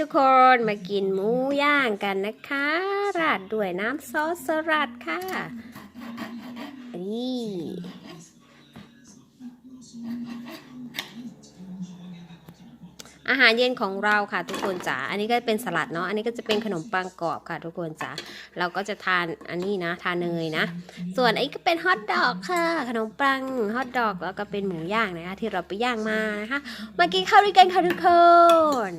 ทุกคนมากินหมูย่างกันนะคะ ราดด้วยน้ำซอสสลัดค่ะ นี่ อาหารเย็นของเราค่ะทุกคนจ๋า อันนี้ก็เป็นสลัดเนาะ อันนี้ก็จะเป็นขนมปังกรอบค่ะทุกคนจ๋า เราก็จะทานอันนี้นะ ทานเนยนะ ส่วนอันนี้ก็เป็นฮอทดอกค่ะ ขนมปังฮอทดอกแล้วก็เป็นหมูย่างนะคะที่เราไปย่างมานะคะ มากินข้าวด้วยกันค่ะทุกคน